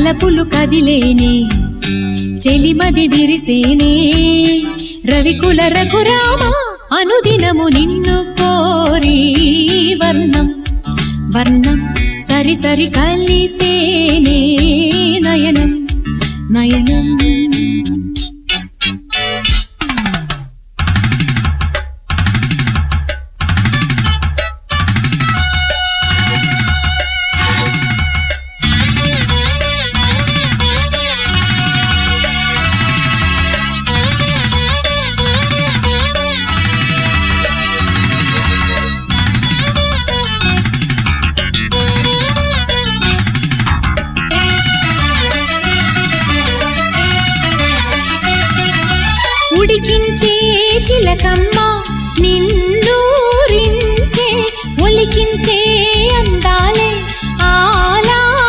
తలపులు కదిలేనే చెలిమది విరిసేనే. రవికుల రఘురామ అనుదినము నిన్ను కోరి వర్ణం వర్ణం సరి సరి కలిసేనే నయనం నయనం. ఉడికించే చిలకమ్మ నిన్నూరించే ఒలికించే